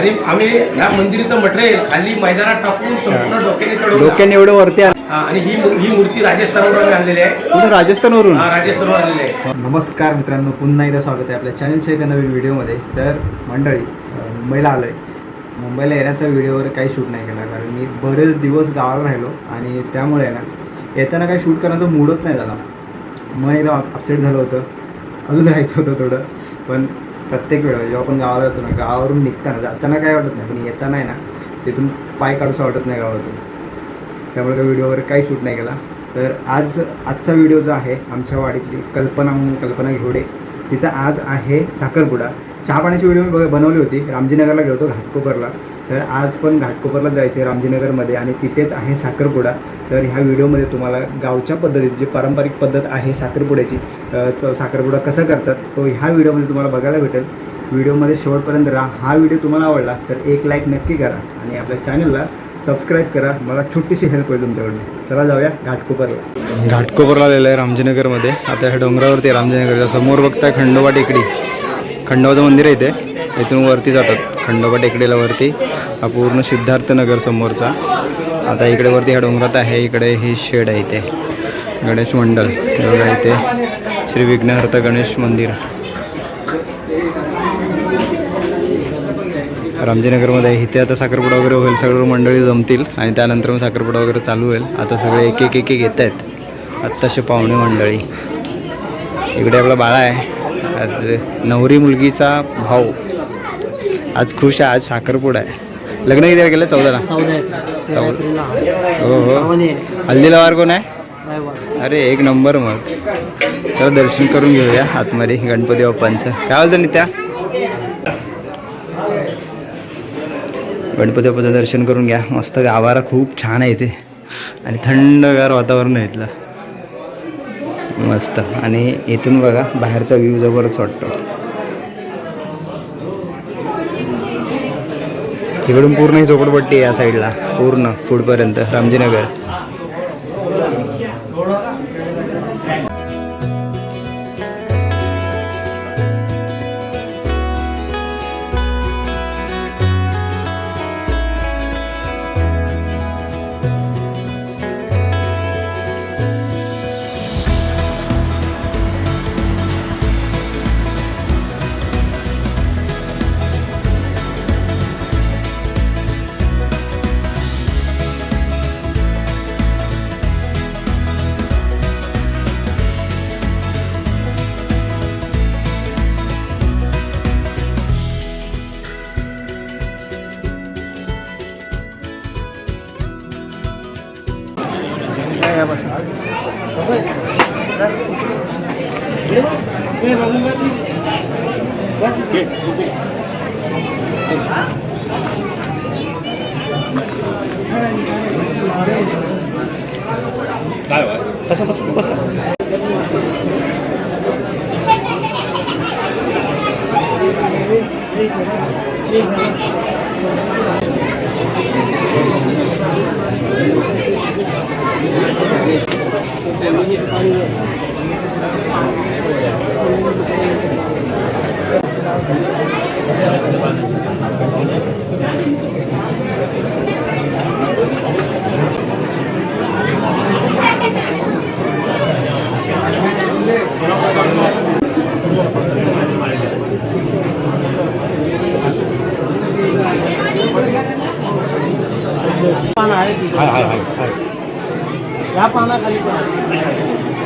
आणि आम्ही ह्या मंदिराचं मटेरियल खाली मैदानात टाकून संपूर्ण डोक्याने चढवलं. डोक्याने एवढं वरती आलं. हा, आणि ही ही मूर्ती राजस्थानवरून आणलेली आहे. कुठे राजस्थानवरून? हा राजस्थानवर आणलेली आहे. नमस्कार मित्रांनो पुन्हा एकदा स्वागत आहे आपल्या चॅनलच्या एका नवीन व्हिडिओमध्ये. तर मंडळी अं, मुंबईला आलो आहे मुंबईला येण्याचा व्हिडिओवर काही शूट नाही केला कारण मी बरेच दिवस गावाला राहिलो आणि त्यामुळे ना येताना काही शूट करण्याचा मूडच नाही झाला. मन एकदम अपसेट झालं होतं. अजून राहायचं होतं थोडं पण प्रत्येक वेळेला जेव्हा आपण गावाला जातो ना गावावरून निघताना जाताना काय वाटत नाही पण येताना आहे ना तिथून पाय काढूसा वाटत नाही गावातून त्यामुळे त्या व्हिडिओवर काही शूट नाही केला. तर आज आजचा व्हिडिओ जो आहे आमच्या वाडीतली कल्पना म्हणून कल्पना घेवडे तिचा आज आहे साखरपुडा. चहा पाण्याची व्हिडिओ मी बनवली होती. रामजीनगरला गेलो होतो घाटकोपरला. तर आज पण घाटकोपरला जायचं आहे रामजीनगरमध्ये. आणि तिथेच आहे साखरपुडा. तर ह्या व्हिडिओमध्ये तुम्हाला गावच्या पद्धतीत जी पारंपरिक पद्धत आहे साखरपुड्याची साखरपुडा कसं करतात तो ह्या व्हिडिओमध्ये तुम्हाला बघायला भेटेल. व्हिडिओमध्ये शेवटपर्यंत राहा. हा व्हिडिओ तुम्हाला आवडला तर एक लाईक नक्की करा. आणि आपल्या चॅनलला सबस्क्राईब करा. मला छोटीशी हेल्प होईल तुमच्याकडून. चला जाऊया घाटकोपरला. घाटकोपरला आलेलं आहे रामजीनगरमध्ये. आता ह्या डोंगरावरती रामजीनगरच्या समोर बघताय खंडोबा टेकडी. खंडोबाचं मंदिर आहे इथे. इथून वरती जातात. खंडोबा टेकडीला वरती. हा पूर्ण सिद्धार्थनगर समोरचा. आता इकडे वरती ह्या डोंगरात आहे. इकडे ही शेड आहे इथे. गणेश मंडळ बघा इथे श्री विघ्नहर्थ गणेश मंदिर. रामजीनगरमध्ये. इथे आता साखरपुडा वगैरे होईल. सगळं मंडळी जमतील. आणि त्यानंतर मग साखरपुडा वगैरे चालू होईल. आता सगळे एक एक एक एक येत आहेत. आत्ताशे पाहुणे मंडळी. इकडे आपला बाळा आहे. आज नवरी मुलगीचा भाऊ. आज खुश आहे आज साखरपुडा आहे. लग्न किती गेलं चौदाला. चौदा हो हो. हल्दीला वार कोण आहे? अरे एक नंबर मग. चला दर्शन करून घेऊया आतमध्ये गणपती बाप्पांचं. काय बोलतं नित्या? गणपती बाप्पाचं दर्शन करून घ्या. मस्त गावाला खूप छान आहे इथे. आणि थंडगार वातावरण आहे इथलं. मस्त. आणि इथून बघा बाहेरचा व्ह्यू जवळच वाटतो. इकडून पूर्ण ही झोपडपट्टी आहे या साईडला पूर्ण पुढपर्यंत रामजीनगर. 嗯好的好的嗯好的嗯好的嗯好的嗯好 या पानाखाली मोबाईल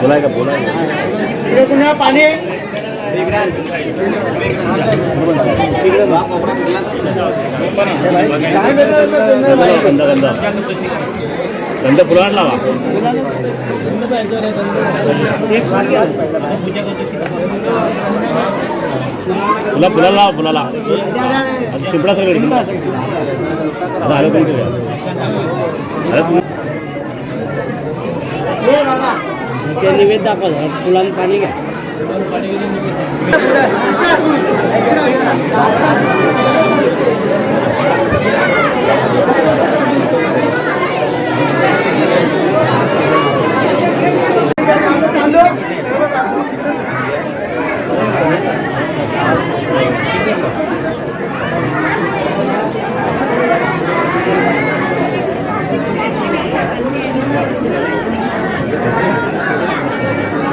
बोलाय का बोलाय इकडे कुणा पाणी. गंदा पुराण लावा. फुला फुला लावा फुलाला शिंपडा सगळं आलं तुम्ही ते निवेद दाखवा फुलांनी पाणी घ्या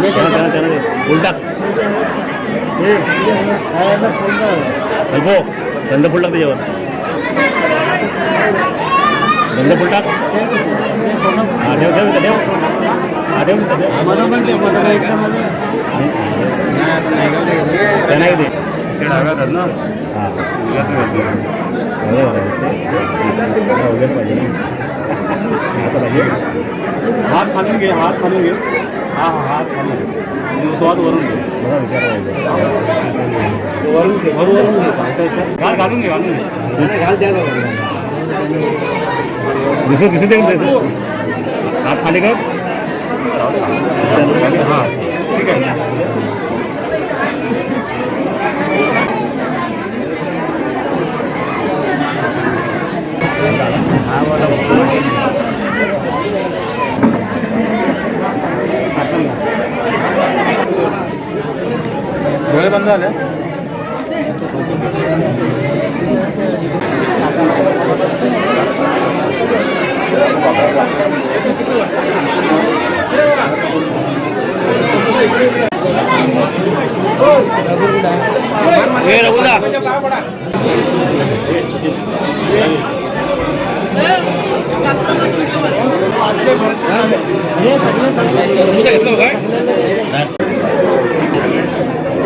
त्यांना त्यांना त्यांना दे. फुल टाक अल्पो गंध फुल टाक त्याच्यावर गंध फुल टाक. हा ठेव इथं ठेव. हा इथं ठेव. त्यांना दे. ना? हां. हात खालून घे हात खालून घे. हा हा तो हात वरून घे वरून घे. घाल घालून घे घालून घे. घाल द्या द्यायचं हात खाली कर. हां. ठीक आहे. झाले हे रघुदा एका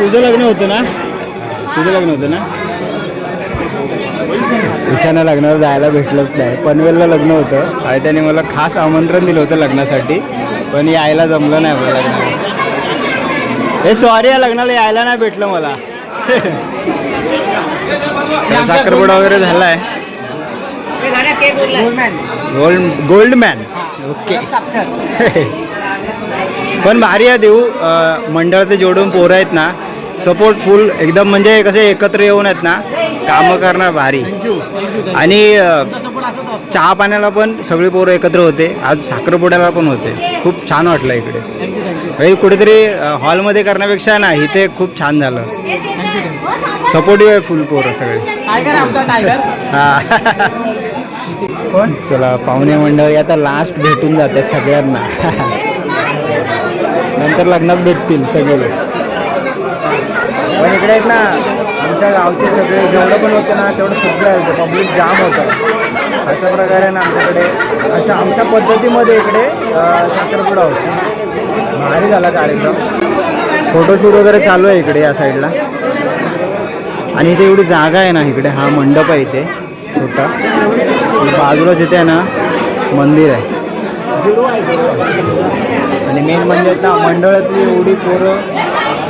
तुझं लग्न होतं ना? तुझं लग्न होतं ना? इच्छानं लग्नावर जायला भेटलंच नाही. पनवेलला लग्न होतं. आणि त्याने मला खास आमंत्रण दिलं होतं लग्नासाठी. पण यायला जमलं नाही मला लग्नाला. हे सॉरी या लग्नाला यायला नाही भेटलं मला. साखरपुडा वगैरे झाला गोल्ड गोल्ड मॅन ओके पण भारी आहे देऊ. अं, मंडळाचे जोडून पोरं आहेत ना सपोर्ट फुल एकदम म्हणजे कसे एकत्र येऊन आहेत ना कामं करणार भारी. आणि चहा पाण्याला पण सगळी पोरं एकत्र होते. आज साखरपुड्याला पण होते. खूप छान वाटलं इकडे. हे कुठेतरी हॉलमध्ये करण्यापेक्षा ना इथे खूप छान झालं. सपोर्टिव्ह आहे फुल पोरं सगळे. हा. चला पाहुणे मंडळी आता लास्ट भेटून जाते सगळ्यांना. नंतर लग्नात भेटतील सगळे. पण इकडे आहेत ना आमच्या गावचे सगळे जेवढं पण होते ना तेवढं सगळं होतं पब्लिक जाम होतं. अशा प्रकारे ना आमच्याकडे अशा आमच्या पद्धतीमध्ये इकडे साखरपुडा होता. भारी झाला कार्यक्रम. फोटोशूट वगैरे चालू आहे इकडे या साईडला आणि इथे एवढी जागा आहे ना इकडे हा मंडप आहे इथे छोटा. बाजूला जिथे आहे ना मंदिर आहे. आणि मेन म्हणजे आता मंडळातली एवढी पोरं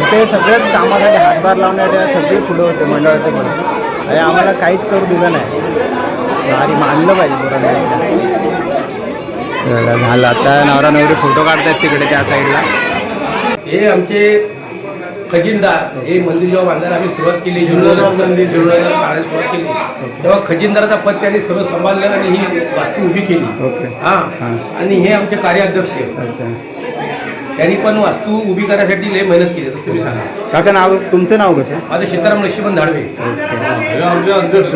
इथे सगळ्याच कामासाठी हातभार लावण्यासाठी सगळे पुढं होते मंडळाचे पण आणि आम्हाला काहीच करू दिलं नाही. भारी मानलं पाहिजे झालं आता नवरा नवरी फोटो काढतायत तिकडे त्या साईडला. हे आमचे खजिनदार हे मंदिर जेव्हा बांधायला आम्ही सुरुवात केली जीर्णोद्धार मंदिर बांधायला सुरुवात केली. तेव्हा खजिनदाराचा पद त्यांनी सर्व सांभाळलं आणि ही वास्तू उभी केली. ओके. हा. आणि हे आमचे कार्याध्यक्ष त्यांनी पण वास्तू उभी करण्यासाठी लय मेहनत केली तर तुम्ही सांगा. काका नाव तुमचं नाव कसं? माझं सीताराम लक्ष्मण धाडवे. हे आमचे अध्यक्ष.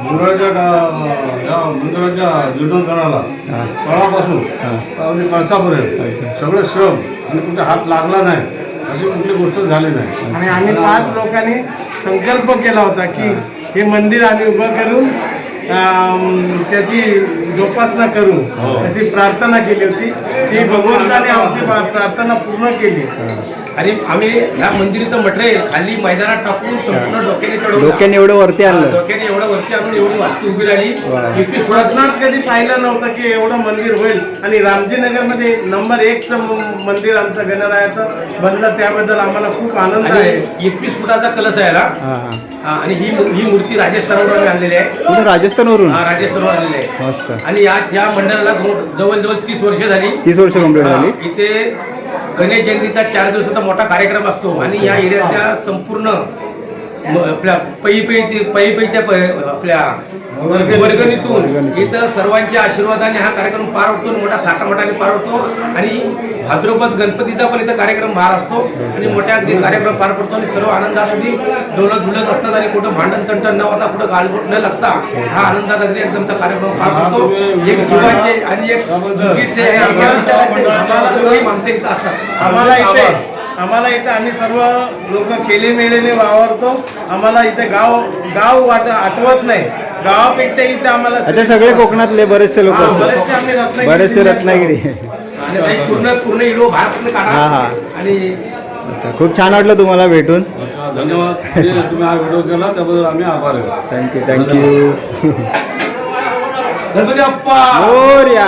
मंदिराच्या गा- या मंदिराच्या जीर्णोद्धाराला तळापासून आणि कळसापर्यंत सगळे श्रम आणि कुठे हात लागला नाही अशी कुठली गोष्ट झाली नाही. आणि आम्ही पाच लोकांनी संकल्प केला होता की हे मंदिर आम्ही उभं करून त्याची जोपासना करू अशी प्रार्थना केली होती. ती भगवंताने आमची प्रा- प्रार्थना पूर्ण केली. आणि आम्ही ह्या मंदिराचं मटेरियल खाली मैदानात टाकून संपूर्ण डोक्याने चढवलं डोक्याने एवढं वरती आणलं. डोक्याने एवढं वरती आणून एवढी वास्तू उभी राहिली. वा. एकवीस स्वप्नात कधी पाहिलं नव्हतं की एवढं मंदिर होईल. आणि रामजीनगरमध्ये नंबर एकचं मंदिर आमचं गणरायाचं बनलं त्याबद्दल आम्हाला खूप आनंद आहे. एकवीस फुटाचा कलश आहे हां. हां हा, आणि ही ही मूर्ती राजस्थानवरून आम्ही आणलेली आहे. कुठं राजस्थानवरून? हा आहे मस्त. आणि या या मंडळाला जवळ- जवळजवळ तीस वर्ष झाली. तीस वर्ष कंप्लीट हा, झाली. इथे गणेश जयंतीचा चार दिवसाचा मोठा कार्यक्रम असतो. आणि या एरियाच्या संपूर्ण म- आपल्या पै पै पै पैच्या आपल्या वर्गणीतून इथं सर्वांच्या आशीर्वादाने हा कार्यक्रम पार होतो मोठा थाटामाटाने पार होतो आणि भाद्रपद गणपतीचा पण इथं कार्यक्रम पार असतो आणि मोठ्या कार्यक्रम पार पडतो आणि सर्व आनंदात अगदी डोलत झुलत असतात आणि कुठं भांडण तंटण न होता कुठं गालबोट न लागता हा आनंदात अगदी एकदम कार्यक्रम पार पडतो एक आणि एक हे माणसं इथं असतात आम्हाला इथे आम्ही सर्व लोक केले मेळेने वावरतो. आम्हाला इथे गाव गाव वाट आठवत नाही. गावापेक्षा इथे आम्हाला अच्छा सगळे कोकणातले बरेचसे लोक हा, असतात. बरेचसे आम्ही रत्नागिरी बरेचसे रत्नागिरी. आणि पूर्ण पूर्ण व्हिडिओ बाहेर पूर्ण हा, काढा हा. आणि अच्छा खूप छान वाटलं तुम्हाला भेटून. अच्छा, धन्यवाद. जे तुम्ही हा व्हिडिओ केला त्याबद्दल आम्ही आभार आहे. Thank you thank you Ganpati Bappa! Morya